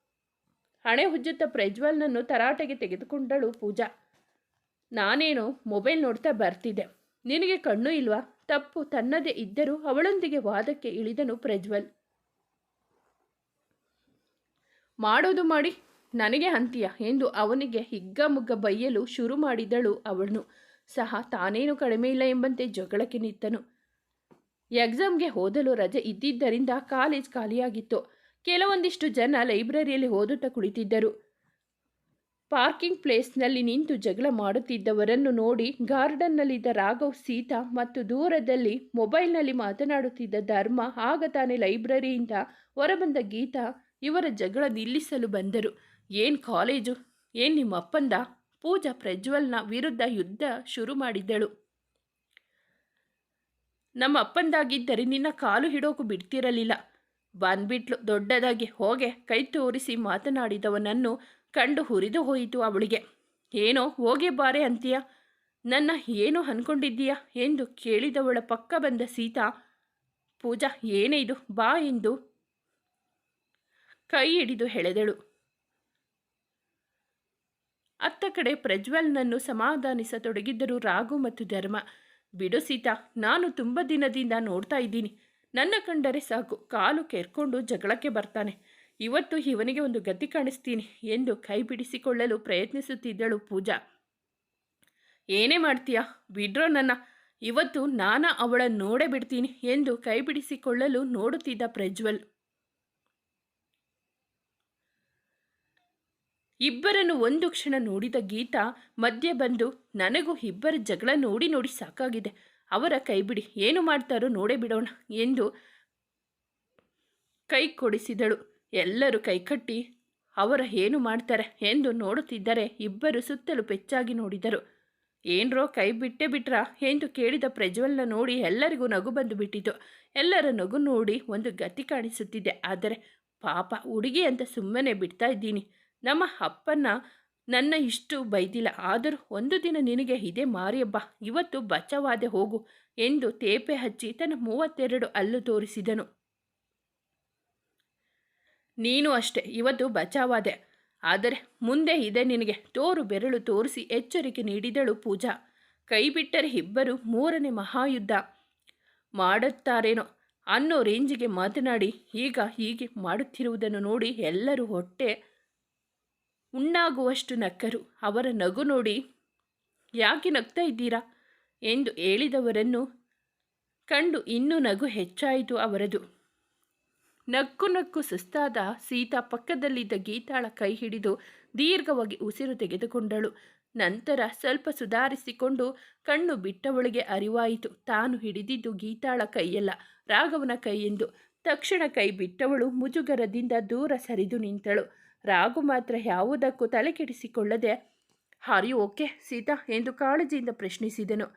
ಹಣೆ ಹುಜ್ಜುತ್ತಾ ಪ್ರಜ್ವಲ್ನನ್ನು ತರಾಟೆಗೆ ತೆಗೆದುಕೊಂಡಳು ಪೂಜಾ. ನಾನೇನು ಮೊಬೈಲ್ ನೋಡ್ತಾ ಬರ್ತಿದ್ದೆ. ನಿನಗೆ ಕಣ್ಣು ಇಲ್ವಾ? ತಪ್ಪು, ತನ್ನದೇ ಇದ್ದರೂ ಅವಳೊಂದಿಗೆ ವಾದಕ್ಕೆ ಇಳಿದನು ಪ್ರಜ್ವಲ್. ಮಾಡೋದು ಮಾಡಿ, ನನಗೆ ಅಂತೀಯ? ಎಂದು ಅವನಿಗೆ ಹಿಗ್ಗಮುಗ್ಗ ಬೈಯಲು ಶುರು ಮಾಡಿದಳು ಅವಳನ್ನು ಸಹ ತಾನೇನು ಕಡಿಮೆ ಇಲ್ಲ ಎಂಬಂತೆ ಜಗಳಕ್ಕೆ ನಿಂತನು. ಎಕ್ಸಾಮ್ಗೆ ಓದಲು ರಜೆ ಇದ್ದಿದ್ದರಿಂದ ಕಾಲೇಜ್ ಖಾಲಿಯಾಗಿತ್ತು. ಕೆಲವೊಂದಿಷ್ಟು ಜನ ಲೈಬ್ರರಿಯಲ್ಲಿ ಓದುತ್ತಾ ಕುಳಿತಿದ್ದರು. ಪಾರ್ಕಿಂಗ್ ಪ್ಲೇಸ್ನಲ್ಲಿ ನಿಂತು ಜಗಳ ಮಾಡುತ್ತಿದ್ದವರನ್ನು ನೋಡಿ ಗಾರ್ಡನ್ನಲ್ಲಿದ್ದ ರಾಘವ್, ಸೀತಾ ಮತ್ತು ದೂರದಲ್ಲಿ ಮೊಬೈಲ್ನಲ್ಲಿ ಮಾತನಾಡುತ್ತಿದ್ದ ಧರ್ಮ ಆಗ ತಾನೇ ಲೈಬ್ರರಿಯಿಂದ ಹೊರಬಂದ ಗೀತಾ ಇವರ ಜಗಳ ನಿಲ್ಲಿಸಲು ಬಂದರು. ಏನು ಕಾಲೇಜು? ಏನು ನಿಮ್ಮ ಅಪ್ಪಂದ? ಪೂಜಾ ಪ್ರಜ್ವಲ್ನ ವಿರುದ್ಧ ಯುದ್ಧ ಶುರು ಮಾಡಿದ್ದಳು. ನಮ್ಮ ಅಪ್ಪಂದಾಗಿದ್ದರೆ ನಿನ್ನ ಕಾಲು ಹಿಡೋಕು ಬಿಡ್ತಿರಲಿಲ್ಲ. ಬಂದ್ಬಿಟ್ಲು ದೊಡ್ಡದಾಗಿ. ಹೋಗೆ, ಕೈ ತೋರಿಸಿ ಮಾತನಾಡಿದವನನ್ನು ಕಂಡು ಹುರಿದು ಹೋಯಿತು ಅವಳಿಗೆ. ಏನೋ, ಹೋಗೆ ಬಾರೆ ಅಂತೀಯ? ನನ್ನ ಏನು ಅನ್ಕೊಂಡಿದ್ದೀಯಾ? ಎಂದು ಕೇಳಿದವಳ ಪಕ್ಕ ಬಂದ ಸೀತಾ, ಪೂಜಾ, ಏನೇ ಇದು? ಬಾ ಎಂದು ಕೈ ಹಿಡಿದು ಹೆಳೆದಳು. ಅತ್ತ ಕಡೆ ಪ್ರಜ್ವಲ್ನನ್ನು ಸಮಾಧಾನಿಸತೊಡಗಿದ್ದರು ರಾಘು ಮತ್ತು ಧರ್ಮ. ಬಿಡು ಸೀತಾ, ನಾನು ತುಂಬ ದಿನದಿಂದ ನೋಡ್ತಾ ಇದ್ದೀನಿ. ನನ್ನ ಕಂಡರೆ ಸಾಕು, ಕಾಲು ಕೆರ್ಕೊಂಡು ಜಗಳಕ್ಕೆ ಬರ್ತಾನೆ. ಇವತ್ತು ಇವನಿಗೆ ಒಂದು ಗತಿ ಕಾಣಿಸ್ತೀನಿ ಎಂದು ಕೈ ಬಿಡಿಸಿಕೊಳ್ಳಲು ಪ್ರಯತ್ನಿಸುತ್ತಿದ್ದಳು ಪೂಜಾ. ಏನೇ ಮಾಡ್ತೀಯಾ? ಬಿಡ್ರೋ ನನ್ನ. ಇವತ್ತು ನಾನ ಅವಳನ್ನು ನೋಡೇ ಬಿಡ್ತೀನಿ ಎಂದು ಕೈ ಬಿಡಿಸಿಕೊಳ್ಳಲು ನೋಡುತ್ತಿದ್ದ ಪ್ರಜ್ವಲ್. ಇಬ್ಬರನ್ನು ಒಂದು ಕ್ಷಣ ನೋಡಿದ ಗೀತಾ ಮಧ್ಯೆ ಬಂದು, ನನಗೂ ಇಬ್ಬರ ಜಗಳ ನೋಡಿ ನೋಡಿ ಸಾಕಾಗಿದೆ. ಅವರ ಕೈ ಬಿಡಿ ಏನು ಮಾಡ್ತಾರೋ ನೋಡೇ ಬಿಡೋಣ ಎಂದು ಕೈ ಕೊಡಿಸಿದಳು. ಎಲ್ಲರೂ ಕೈಕಟ್ಟಿ ಅವರ ಏನು ಮಾಡ್ತಾರೆ? ಎಂದು ನೋಡುತ್ತಿದ್ದರೆ ಇಬ್ಬರು ಸುತ್ತಲೂ ಪೆಚ್ಚಾಗಿ ನೋಡಿದರು. ಏನ್ರೋ ಕೈ ಬಿಟ್ಟೆ ಬಿಟ್ರಾ? ಎಂದು ಕೇಳಿದ ಪ್ರಜ್ವಲ್ನ ನೋಡಿ ಎಲ್ಲರಿಗೂ ನಗು ಬಂದು ಬಿಟ್ಟಿತು. ಎಲ್ಲರ ನಗು ನೋಡಿ ಒಂದು ಗತಿ ಕಾಣಿಸುತ್ತಿದೆ. ಆದರೆ, ಪಾಪ, ಹುಡುಗಿ ಅಂತ ಸುಮ್ಮನೆ ಬಿಡ್ತಾ ಇದ್ದೀನಿ. ನಮ್ಮ ಅಪ್ಪನ ನನ್ನ ಇಷ್ಟು ಬೈದಿಲ್ಲ. ಆದರೂ ಒಂದು ದಿನ ನಿನಗೆ ಇದೇ ಮಾರಿಯಬ್ಬ, ಇವತ್ತು ಬಚವಾದೆ ಹೋಗು ಎಂದು ತೇಪೆ ಹಚ್ಚಿ ತನ್ನ ಮೂವತ್ತೆರಡು ಅಲ್ಲು ತೋರಿಸಿದನು. ನೀನು ಅಷ್ಟೇ, ಇವತ್ತು ಬಚಾವಾದೆ ಆದರೆ ಮುಂದೆ ಇದೆ ನಿನಗೆ ತೋರು ಬೆರಳು ತೋರಿಸಿ ಎಚ್ಚರಿಕೆ ನೀಡಿದಳು ಪೂಜಾ. ಕೈಬಿಟ್ಟರೆ ಇಬ್ಬರು ಮೂರನೇ ಮಹಾಯುದ್ಧ ಮಾಡುತ್ತಾರೇನೋ ಅನ್ನೋ ರೇಂಜಿಗೆ ಮಾತನಾಡಿ, ಈಗ ಹೀಗೆ ಮಾಡುತ್ತಿರುವುದನ್ನು ನೋಡಿ ಎಲ್ಲರೂ ಹೊಟ್ಟೆ ಉಣ್ಣಾಗುವಷ್ಟು ನಕ್ಕರು. ಅವರ ನಗು ನೋಡಿ, ಯಾಕೆ ನಗ್ತಾ ಇದ್ದೀರಾ? ಎಂದು ಹೇಳಿದವರನ್ನು ಕಂಡು ಇನ್ನೂ ನಗು ಹೆಚ್ಚಾಯಿತು ಅವರದು. ನಕ್ಕು ನಕ್ಕು ಸುಸ್ತಾದ ಸೀತಾ ಪಕ್ಕದಲ್ಲಿದ್ದ ಗೀತಾಳ ಕೈ ಹಿಡಿದು ದೀರ್ಘವಾಗಿ ಉಸಿರು ತೆಗೆದುಕೊಂಡಳು. ನಂತರ ಸ್ವಲ್ಪ ಸುಧಾರಿಸಿಕೊಂಡು ಕಣ್ಣು ಬಿಟ್ಟವಳಿಗೆ ಅರಿವಾಯಿತು. ತಾನು ಹಿಡಿದಿದ್ದು ಗೀತಾಳ ಕೈಯಲ್ಲ, ರಾಘವನ ಕೈಯೆಂದು. ತಕ್ಷಣ ಕೈ ಬಿಟ್ಟವಳು ಮುಜುಗರದಿಂದ ದೂರ ಸರಿದು ನಿಂತಳು. ರಾಘು ಮಾತ್ರ ಯಾವುದಕ್ಕೂ ತಲೆಕೆಡಿಸಿಕೊಳ್ಳದೆ ಹಾರಿ, ಓಕೆ, ಸೀತಾ ಎಂದು ಕಾಳಜಿಯಿಂದ ಪ್ರಶ್ನಿಸಿದನು.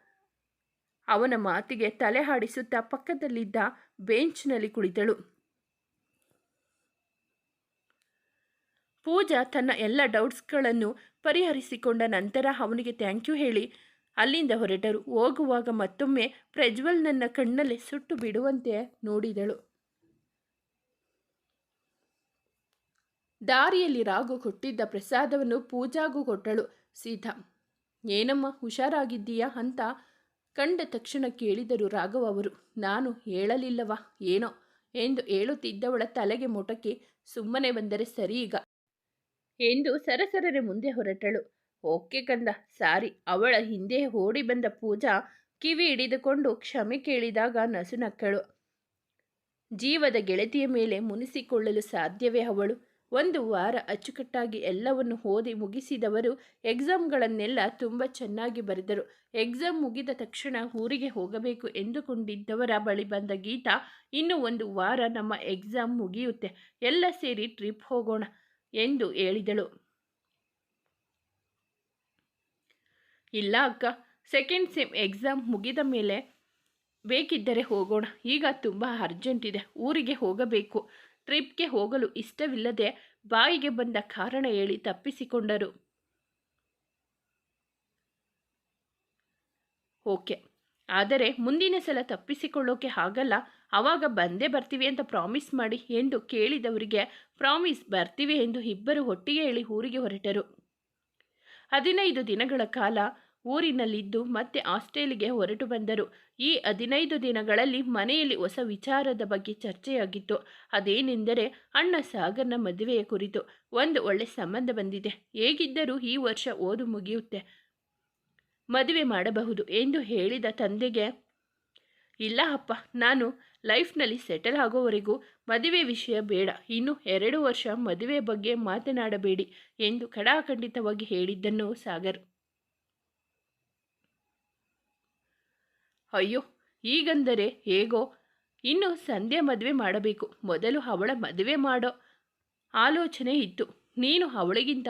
ಅವನ ಮಾತಿಗೆ ತಲೆ ಹಾಡಿಸುತ್ತಾ ಪಕ್ಕದಲ್ಲಿದ್ದ ಬೆಂಚ್ನಲ್ಲಿ ಕುಳಿತಳು. ಪೂಜಾ ತನ್ನ ಎಲ್ಲ ಡೌಟ್ಸ್ಗಳನ್ನು ಪರಿಹರಿಸಿಕೊಂಡ ನಂತರ ಅವನಿಗೆ ಥ್ಯಾಂಕ್ ಯು ಹೇಳಿ. ಅಲ್ಲಿಂದ ಹೊರಟರು. ಹೋಗುವಾಗ ಮತ್ತೊಮ್ಮೆ ಪ್ರಜ್ವಲ್ ನನ್ನ ಕಣ್ಣಲ್ಲಿ ಸುಟ್ಟು ಬಿಡುವಂತೆ ನೋಡಿದಳು. ದಾರಿಯಲ್ಲಿ ರಾಘು ಕೊಟ್ಟಿದ್ದ ಪ್ರಸಾದವನ್ನು ಪೂಜಾಗೂ ಕೊಟ್ಟಳು. ಸೀತಾ, ಏನಮ್ಮ ಹುಷಾರಾಗಿದ್ದೀಯಾ ಅಂತ ಕಂಡ ತಕ್ಷಣ ಕೇಳಿದರು ರಾಘವ ಅವರು. ನಾನು ಹೇಳಲಿಲ್ಲವಾ, ಏನೋ ಎಂದು ಹೇಳುತ್ತಿದ್ದವಳ ತಲೆಗೆ ಮೊಟಕಿ. ಸುಮ್ಮನೆ ಬಂದರೆ ಸರಿ ಈಗ ಎಂದು ಸರಸರರೆ ಮುಂದೆ ಹೊರಟಳು. ಓಕೆ ಕಂದ, ಸಾರಿ. ಅವಳ ಹಿಂದೆ ಓಡಿ ಬಂದ ಪೂಜಾ ಕಿವಿ ಹಿಡಿದುಕೊಂಡು ಕ್ಷಮೆ ಕೇಳಿದಾಗ ನಸುನಕ್ಕಳು. ಜೀವದ ಗೆಳತಿಯ ಮೇಲೆ ಮುನಿಸಿಕೊಳ್ಳಲು ಸಾಧ್ಯವೇ ಅವಳು? ಒಂದು ವಾರ ಅಚ್ಚುಕಟ್ಟಾಗಿ ಎಲ್ಲವನ್ನು ಓದಿ ಮುಗಿಸಿದವರು ಎಕ್ಸಾಮ್ಗಳನ್ನೆಲ್ಲ ತುಂಬ ಚೆನ್ನಾಗಿ ಬರೆದರು. ಎಕ್ಸಾಮ್ ಮುಗಿದ ತಕ್ಷಣ ಊರಿಗೆ ಹೋಗಬೇಕು ಎಂದುಕೊಂಡಿದ್ದವರ ಬಳಿ ಬಂದ ಗೀತಾ, ಇನ್ನು ಒಂದು ವಾರ ನಮ್ಮ ಎಕ್ಸಾಮ್ ಮುಗಿಯುತ್ತೆ. ಎಲ್ಲ ಸೇರಿ ಟ್ರಿಪ್ ಹೋಗೋಣ ಎಂದು ಹೇಳಿದಳು. ಇಲ್ಲ ಅಕ್ಕ, ಸೆಕೆಂಡ್ ಸೆಮ್ ಎಕ್ಸಾಮ್ ಮುಗಿದ ಮೇಲೆ ಬೇಕಿದ್ದರೆ ಹೋಗೋಣ. ಈಗ ತುಂಬ ಅರ್ಜೆಂಟ್ ಇದೆ. ಊರಿಗೆ ಹೋಗಬೇಕು. ಟ್ರಿಪ್ಗೆ ಹೋಗಲು ಇಷ್ಟವಿಲ್ಲದೆ ಬಾಯಿಗೆ ಬಂದ ಕಾರಣ ಹೇಳಿ ತಪ್ಪಿಸಿಕೊಂಡರು. ಓಕೆ. ಆದರೆ ಮುಂದಿನ ಸಲ ತಪ್ಪಿಸಿಕೊಳ್ಳೋಕೆ ಆಗಲ್ಲ ಆವಾಗ ಬಂದೇ ಬರ್ತೀವಿ ಅಂತ ಪ್ರಾಮಿಸ್ ಮಾಡಿ ಎಂದು ಕೇಳಿದವರಿಗೆ ಪ್ರಾಮಿಸ್ ಬರ್ತೀವಿ ಎಂದು ಇಬ್ಬರು ಒಟ್ಟಿಗೆ ಹೇಳಿ ಊರಿಗೆ ಹೊರಟರು. ಹದಿನೈದು ದಿನಗಳ ಕಾಲ ಊರಿನಲ್ಲಿದ್ದು ಮತ್ತೆ ಆಸ್ಟ್ರೇಲಿಗೆ ಹೊರಟು ಬಂದರು. ಈ ಹದಿನೈದು ದಿನಗಳಲ್ಲಿ ಮನೆಯಲ್ಲಿ ಹೊಸ ವಿಚಾರದ ಬಗ್ಗೆ ಚರ್ಚೆಯಾಗಿತ್ತು. ಅದೇನೆಂದರೆ ಅಣ್ಣ ಸಾಗರ್ನ ಮದುವೆಯ ಕುರಿತು ಒಂದು ಒಳ್ಳೆ ಸಂಬಂಧ ಬಂದಿದೆ. ಹೇಗಿದ್ದರೂ ಈ ವರ್ಷ ಓದು ಮುಗಿಯುತ್ತೆ. ಮದುವೆ ಮಾಡಬಹುದು ಎಂದು ಹೇಳಿದ ತಂದೆಗೆ, ಇಲ್ಲ ಅಪ್ಪ, ನಾನು ಲೈಫ್ನಲ್ಲಿ ಸೆಟಲ್ ಆಗೋವರೆಗೂ ಮದುವೆ ವಿಷಯ ಬೇಡ. ಇನ್ನು ಎರಡು ವರ್ಷ ಮದುವೆ ಬಗ್ಗೆ ಮಾತನಾಡಬೇಡಿ ಎಂದು ಖಡಾಖಂಡಿತವಾಗಿ ಹೇಳಿದ್ದನ್ನು ಸಾಗರ್ ಅಯ್ಯೋ, ಈಗಂದರೆ ಹೇಗೋ? ಇನ್ನು ಸಂಧ್ಯ ಮದುವೆ ಮಾಡಬೇಕು. ಮೊದಲು ಅವಳ ಮದುವೆ ಮಾಡೋ ಆಲೋಚನೆ ಇತ್ತು. ನೀನು ಅವಳಿಗಿಂತ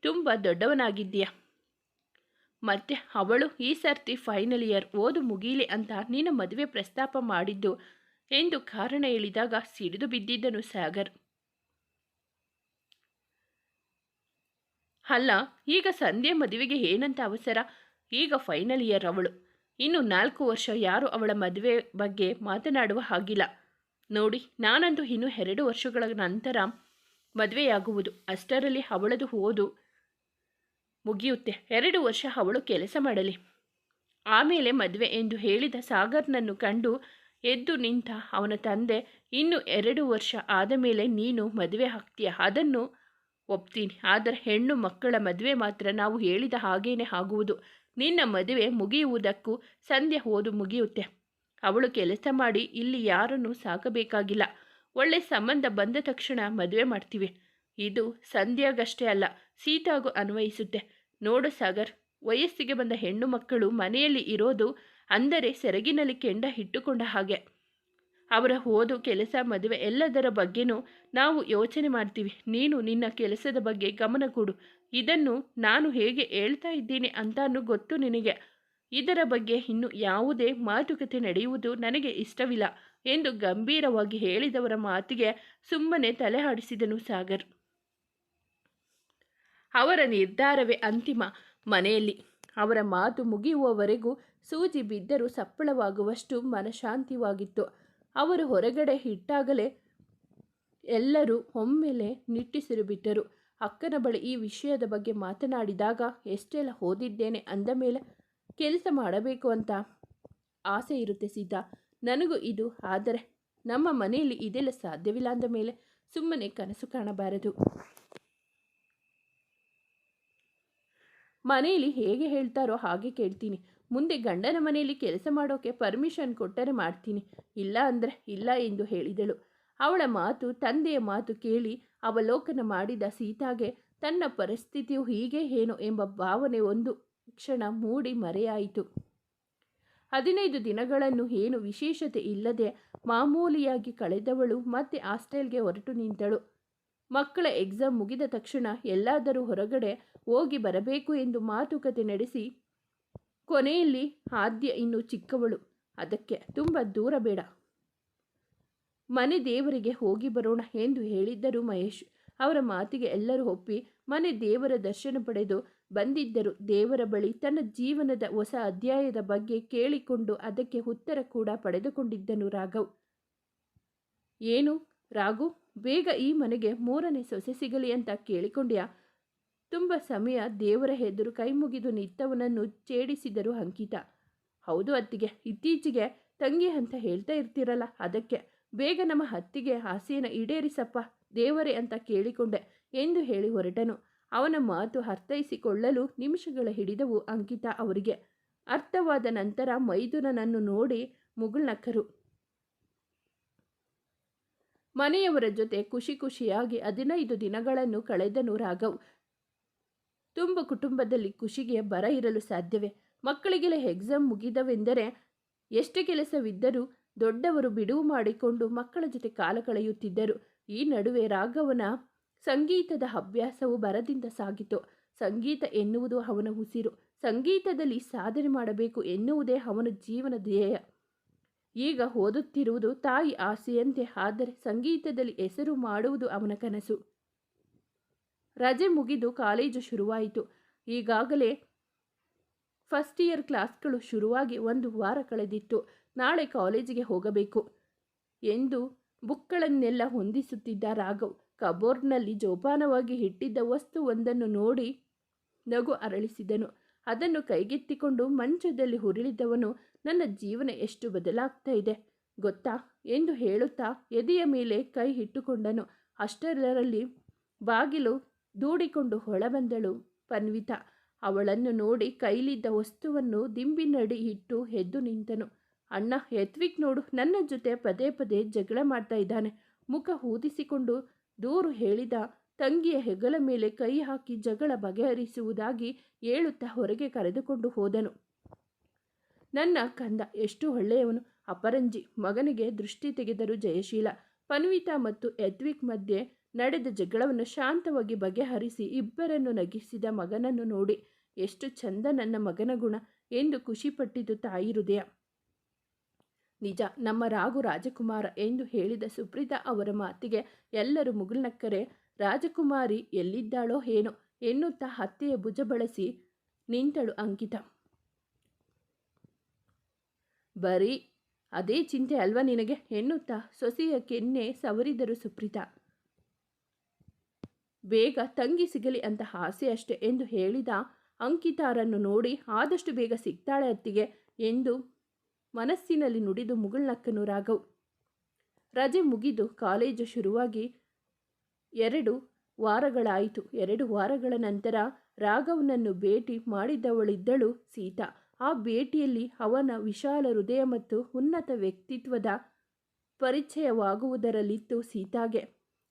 ತುಂಬ ದೊಡ್ಡವನಾಗಿದ್ದೀಯ? ಮತ್ತೆ ಅವಳು ಈ ಸರ್ತಿ ಫೈನಲ್ ಇಯರ್ ಓದು ಮುಗೀಲಿ ಅಂತ ನೀನು ಮದುವೆ ಪ್ರಸ್ತಾಪ ಮಾಡಿದ್ದು ಎಂದು ಕಾರಣ ಹೇಳಿದಾಗ ಸಿಡಿದು ಬಿದ್ದಿದ್ದನು ಸಾಗರ್. ಅಲ್ಲ, ಈಗ ಸಂಧ್ಯೆ ಮದುವೆಗೆ ಏನಂತ ಅವಸರ? ಈಗ ಫೈನಲ್ ಇಯರ್ ಅವಳು. ಇನ್ನು ನಾಲ್ಕು ವರ್ಷ ಯಾರು ಅವಳ ಮದುವೆ ಬಗ್ಗೆ ಮಾತನಾಡುವ ಹಾಗಿಲ್ಲ. ನೋಡಿ, ನಾನಂತೂ ಇನ್ನು ಎರಡು ವರ್ಷಗಳ ನಂತರ ಮದುವೆಯಾಗುವುದು. ಅಷ್ಟರಲ್ಲಿ ಅವಳದು ಓದು ಮುಗಿಯುತ್ತೆ. ಎರಡು ವರ್ಷ ಅವಳು ಕೆಲಸ ಮಾಡಲಿ. ಆಮೇಲೆ ಮದುವೆ ಎಂದು ಹೇಳಿದ ಸಾಗರ್ನನ್ನು ಕಂಡು ಎದ್ದು ನಿಂತ ಅವನ ತಂದೆ, ಇನ್ನು ಎರಡು ವರ್ಷ ಆದ ಮೇಲೆ ನೀನು ಮದುವೆ ಆಗ್ತೀಯ? ಅದನ್ನು ಒಪ್ತೀನಿ. ಆದರೆ ಹೆಣ್ಣು ಮಕ್ಕಳ ಮದುವೆ ಮಾತ್ರ ನಾವು ಹೇಳಿದ ಹಾಗೇನೆ ಆಗುವುದು. ನಿನ್ನ ಮದುವೆ ಮುಗಿಯುವುದಕ್ಕೂ ಸಂಧ್ಯೆ ಓದು ಮುಗಿಯುತ್ತೆ. ಅವಳು ಕೆಲಸ ಮಾಡಿ ಇಲ್ಲಿ ಯಾರನ್ನು ಸಾಕಬೇಕಾಗಿಲ್ಲ. ಒಳ್ಳೆ ಸಂಬಂಧ ಬಂದ ತಕ್ಷಣ ಮದುವೆ ಮಾಡ್ತೀವಿ. ಇದು ಸಂಧ್ಯಾಗಷ್ಟೇ ಅಲ್ಲ, ಸೀತಾಗೂ ಅನ್ವಯಿಸುತ್ತೆ. ನೋಡು ಸಾಗರ್, ವಯಸ್ಸಿಗೆ ಬಂದ ಹೆಣ್ಣು ಮಕ್ಕಳು ಮನೆಯಲ್ಲಿ ಇರೋದು ಅಂದರೆ ಸೆರಗಿನಲ್ಲಿ ಕೆಂಡ ಇಟ್ಟುಕೊಂಡ ಹಾಗೆ. ಅವರ ಓದು, ಕೆಲಸ, ಮದುವೆ ಎಲ್ಲದರ ಬಗ್ಗೆನೂ ನಾವು ಯೋಚನೆ ಮಾಡ್ತೀವಿ. ನೀನು ನಿನ್ನ ಕೆಲಸದ ಬಗ್ಗೆ ಗಮನ ಕೊಡು. ಇದನ್ನು ನಾನು ಹೇಗೆ ಹೇಳ್ತಾ ಇದ್ದೀನಿ ಅಂತಾನು ಗೊತ್ತು ನಿನಗೆ. ಇದರ ಬಗ್ಗೆ ಇನ್ನು ಯಾವುದೇ ಮಾತುಕತೆ ನಡೆಯುವುದು ನನಗೆ ಇಷ್ಟವಿಲ್ಲ ಎಂದು ಗಂಭೀರವಾಗಿ ಹೇಳಿದವರ ಮಾತಿಗೆ ಸುಮ್ಮನೆ ತಲೆ ಆಡಿಸಿದನು ಸಾಗರ್. ಅವರ ನಿರ್ಧಾರವೇ ಅಂತಿಮ ಮನೆಯಲ್ಲಿ. ಅವರ ಮಾತು ಮುಗಿಯುವವರೆಗೂ ಸೂಜಿ ಬಿದ್ದರೂ ಸಪ್ಪಳವಾಗುವಷ್ಟು ಮನಶಾಂತಿವಾಗಿತ್ತು. ಅವರು ಹೊರಗಡೆ ಇಟ್ಟಾಗಲೇ ಎಲ್ಲರೂ ಒಮ್ಮೆಲೆ ನಿಟ್ಟಿಸಿರು ಬಿಟ್ಟರು. ಅಕ್ಕನ ಬಳಿ ಈ ವಿಷಯದ ಬಗ್ಗೆ ಮಾತನಾಡಿದಾಗ, ಎಷ್ಟೆಲ್ಲ ಓದಿದ್ದೇನೆ ಅಂದ ಮೇಲೆ ಕೆಲಸ ಮಾಡಬೇಕು ಅಂತ ಆಸೆ ಇರುತ್ತೆ ಸೀತಾ. ನನಗೂ ಇದು, ಆದರೆ ನಮ್ಮ ಮನೆಯಲ್ಲಿ ಇದೆಲ್ಲ ಸಾಧ್ಯವಿಲ್ಲ ಅಂದ ಮೇಲೆ ಸುಮ್ಮನೆ ಕನಸು ಕಾಣಬಾರದು. ಮನೆಯಲ್ಲಿ ಹೇಗೆ ಹೇಳ್ತಾರೋ ಹಾಗೆ ಕೇಳ್ತೀನಿ. ಮುಂದೆ ಗಂಡನ ಮನೆಯಲ್ಲಿ ಕೆಲಸ ಮಾಡೋಕೆ ಪರ್ಮಿಷನ್ ಕೊಟ್ಟರೆ ಮಾಡ್ತೀನಿ. ಇಲ್ಲ ಅಂದರೆ ಇಲ್ಲ ಎಂದು ಹೇಳಿದಳು. ಅವಳ ಮಾತು, ತಂದೆಯ ಮಾತು ಕೇಳಿ ಅವಲೋಕನ ಮಾಡಿದ ಸೀತಾಗೆ ತನ್ನ ಪರಿಸ್ಥಿತಿಯು ಹೀಗೆ ಏನು ಎಂಬ ಭಾವನೆ ಒಂದು ಕ್ಷಣ ಮೂಡಿ ಮರೆಯಾಯಿತು. ಹದಿನೈದು ದಿನಗಳನ್ನು ಏನು ವಿಶೇಷತೆ ಇಲ್ಲದೆ ಮಾಮೂಲಿಯಾಗಿ ಕಳೆದವಳು ಮತ್ತೆ ಹಾಸ್ಟೆಲ್ಗೆ ಹೊರಟು ನಿಂತಳು. ಮಕ್ಕಳ ಎಕ್ಸಾಮ್ ಮುಗಿದ ತಕ್ಷಣ ಎಲ್ಲಾದರೂ ಹೊರಗಡೆ ಹೋಗಿ ಬರಬೇಕು ಎಂದು ಮಾತುಕತೆ ನಡೆಸಿ ಕೊನೆಯಲ್ಲಿ ಆದ್ಯ ಇನ್ನು ಚಿಕ್ಕವಳು. ಅದಕ್ಕೆ ತುಂಬ ದೂರ ಬೇಡ. ಮನೆ ದೇವರಿಗೆ ಹೋಗಿ ಬರೋಣ ಎಂದು ಹೇಳಿದ್ದರು ಮಹೇಶ್. ಅವರ ಮಾತಿಗೆ ಎಲ್ಲರೂ ಒಪ್ಪಿ ಮನೆ ದೇವರ ದರ್ಶನ ಪಡೆದು ಬಂದಿದ್ದರು. ದೇವರ ಬಳಿ ತನ್ನ ಜೀವನದ ಹೊಸ ಅಧ್ಯಾಯದ ಬಗ್ಗೆ ಕೇಳಿಕೊಂಡು ಅದಕ್ಕೆ ಉತ್ತರ ಕೂಡ ಪಡೆದುಕೊಂಡಿದ್ದನು ರಾಘವ್. ಏನು ರಾಘು, ಬೇಗ ಈ ಮನೆಗೆ ಮೂರನೇ ಸೊಸೆ ಸಿಗಲಿ ಅಂತ ಕೇಳಿಕೊಂಡ್ಯಾ? ತುಂಬ ಸಮಯ ದೇವರ ಎದುರು ಕೈ ಮುಗಿದು ನಿತ್ತವನನ್ನು ಛೇಡಿಸಿದರು ಅಂಕಿತ. ಹೌದು ಅತ್ತಿಗೆ, ಇತ್ತೀಚೆಗೆ ತಂಗಿ ಅಂತ ಹೇಳ್ತಾ ಇರ್ತೀರಲ್ಲ, ಅದಕ್ಕೆ. ಬೇಗ ನಮ್ಮ ಹತ್ತಿಗೆ ಆಸೆಯನ್ನು ಈಡೇರಿಸಪ್ಪ, ದೇವರೇ ಅಂತ ಕೇಳಿಕೊಂಡೆ ಎಂದು ಹೇಳಿ ಹೊರಟನು. ಅವನ ಮಾತು ಅರ್ಥೈಸಿಕೊಳ್ಳಲು ನಿಮಿಷಗಳ ಹಿಡಿದವು ಅಂಕಿತ ಅವರಿಗೆ. ಅರ್ಥವಾದ ನಂತರ ಮೈದುನನನ್ನು ನೋಡಿ ಮುಗುಳ್ನಕ್ಕರು. ಮನೆಯವರ ಜೊತೆ ಖುಷಿ ಖುಷಿಯಾಗಿ ಹದಿನೈದು ದಿನಗಳನ್ನು ಕಳೆದನು ರಾಘವ್. ತುಂಬ ಕುಟುಂಬದಲ್ಲಿ ಖುಷಿಗೆ ಬರ ಇರಲು ಸಾಧ್ಯವೇ? ಮಕ್ಕಳಿಗೆಲ್ಲ ಎಕ್ಸಾಮ್ ಮುಗಿದವೆಂದರೆ ಎಷ್ಟು ಕೆಲಸವಿದ್ದರೂ ದೊಡ್ಡವರು ಬಿಡುವು ಮಾಡಿಕೊಂಡು ಮಕ್ಕಳ ಜೊತೆ ಕಾಲ ಕಳೆಯುತ್ತಿದ್ದರು. ಈ ನಡುವೆ ರಾಘವನ ಸಂಗೀತದ ಅಭ್ಯಾಸವು ಬರದಿಂದ ಸಾಗಿತು. ಸಂಗೀತ ಎನ್ನುವುದು ಅವನ ಉಸಿರು. ಸಂಗೀತದಲ್ಲಿ ಸಾಧನೆ ಮಾಡಬೇಕು ಎನ್ನುವುದೇ ಅವನ ಜೀವನ ಧ್ಯೇಯ. ಈಗ ಓದುತ್ತಿರುವುದು ತಾಯಿ ಆಸೆಯಂತೆ, ಆದರೆ ಸಂಗೀತದಲ್ಲಿ ಹೆಸರು ಮಾಡುವುದು ಅವನ ಕನಸು. ರಜೆ ಮುಗಿದು ಕಾಲೇಜು ಶುರುವಾಯಿತು. ಈಗಾಗಲೇ ಫಸ್ಟ್ ಇಯರ್ ಕ್ಲಾಸ್ಗಳು ಶುರುವಾಗಿ ಒಂದು ವಾರ ಕಳೆದಿತ್ತು. ನಾಳೆ ಕಾಲೇಜಿಗೆ ಹೋಗಬೇಕು ಎಂದು ಬುಕ್ಗಳನ್ನೆಲ್ಲ ಹೊಂದಿಸುತ್ತಿದ್ದ ರಾಘವ್ ಕಬೋರ್ಡ್ನಲ್ಲಿ ಜೋಪಾನವಾಗಿ ಇಟ್ಟಿದ್ದ ವಸ್ತುವೊಂದನ್ನು ನೋಡಿ ನಗು ಅರಳಿಸಿದನು. ಅದನ್ನು ಕೈಗೆತ್ತಿಕೊಂಡು ಮಂಚದಲ್ಲಿ ಹುರುಳಿದವನು ನನ್ನ ಜೀವನ ಎಷ್ಟು ಬದಲಾಗ್ತಾ ಇದೆ ಗೊತ್ತಾ? ಎಂದು ಹೇಳುತ್ತಾ ಎದೆಯ ಮೇಲೆ ಕೈ ಇಟ್ಟುಕೊಂಡನು. ಅಷ್ಟರಲ್ಲಿ ಬಾಗಿಲು ದೂಡಿಕೊಂಡು ಹೊಳಬಂದಳು ಪನ್ವಿತಾ. ಅವಳನ್ನು ನೋಡಿ ಕೈಲಿದ್ದ ವಸ್ತುವನ್ನು ದಿಂಬಿನಡಿ ಇಟ್ಟು ಎದ್ದು ನಿಂತನು. ಅಣ್ಣ ಎತ್ವಿಕ್ ನೋಡು, ನನ್ನ ಜೊತೆ ಪದೇ ಪದೇ ಜಗಳ ಮಾಡ್ತಾ ಇದ್ದಾನೆ. ಮುಖ ಊದಿಸಿಕೊಂಡು ದೂರು ಹೇಳಿದ ತಂಗಿಯ ಹೆಗಲ ಮೇಲೆ ಕೈ ಹಾಕಿ ಜಗಳ ಬಗೆಹರಿಸುವುದಾಗಿ ಹೇಳುತ್ತಾ ಹೊರಗೆ ಕರೆದುಕೊಂಡು ಹೋದನು. ನನ್ನ ಕಂದ ಎಷ್ಟು ಒಳ್ಳೆಯವನು. ಅಪರಂಜಿ ಮಗನಿಗೆ ದೃಷ್ಟಿ ತೆಗೆದರು ಜಯಶೀಲ. ಪನ್ವಿತಾ ಮತ್ತು ಎತ್ವಿಕ್ ಮಧ್ಯೆ ನಡೆದ ಜಗಳವನ್ನು ಶಾಂತವಾಗಿ ಬಗೆಹರಿಸಿ ಇಬ್ಬರನ್ನು ನಗಿಸಿದ ಮಗನನ್ನು ನೋಡಿ, ಎಷ್ಟು ಚಂದ ನನ್ನ ಮಗನ ಗುಣ ಎಂದು ಖುಷಿಪಟ್ಟಿತು ತಾಯಿ ಹೃದಯ. ನಿಜ, ನಮ್ಮ ರಾಘು ರಾಜಕುಮಾರ ಎಂದು ಹೇಳಿದ ಸುಪ್ರೀತಾ ಅವರ ಮಾತಿಗೆ ಎಲ್ಲರೂ ಮುಗುಳ್ನಕ್ಕರೆ, ರಾಜಕುಮಾರಿ ಎಲ್ಲಿದ್ದಾಳೋ ಏನೋ ಎನ್ನುತ್ತಾ ಹತ್ತೆಯ ಭುಜ ಬಳಸಿ ನಿಂತಳು ಅಂಕಿತ. ಬರೀ ಅದೇ ಚಿಂತೆ ಅಲ್ವಾ ನಿನಗೆ? ಎನ್ನುತ್ತಾ ಸೊಸೆಯ ಕೆನ್ನೆ ಸವರಿದರು ಸುಪ್ರೀತಾ. ಬೇಗ ತಂಗಿ ಸಿಗಲಿ ಅಂತ ಆಸೆ ಅಷ್ಟೆ ಎಂದು ಹೇಳಿದ ಅಂಕಿತಾರನ್ನು ನೋಡಿ ಆದಷ್ಟು ಬೇಗ ಸಿಗ್ತಾಳೆ ಅತ್ತಿಗೆ ಎಂದು ಮನಸ್ಸಿನಲ್ಲಿ ನುಡಿದು ಮುಗುಳ್ನಕ್ಕನು ರಾಘವ್. ರಜೆ ಮುಗಿದು ಕಾಲೇಜು ಶುರುವಾಗಿ ಎರಡು ವಾರಗಳಾಯಿತು. ಎರಡು ವಾರಗಳ ನಂತರ ರಾಘವ್ನನ್ನು ಭೇಟಿ ಮಾಡಿದವಳಿದ್ದಳು ಸೀತಾ. ಆ ಭೇಟಿಯಲ್ಲಿ ಅವನ ವಿಶಾಲ ಹೃದಯ ಮತ್ತು ಉನ್ನತ ವ್ಯಕ್ತಿತ್ವದ ಪರಿಚಯವಾಗುವುದರಲ್ಲಿತ್ತು ಸೀತಾಗೆ.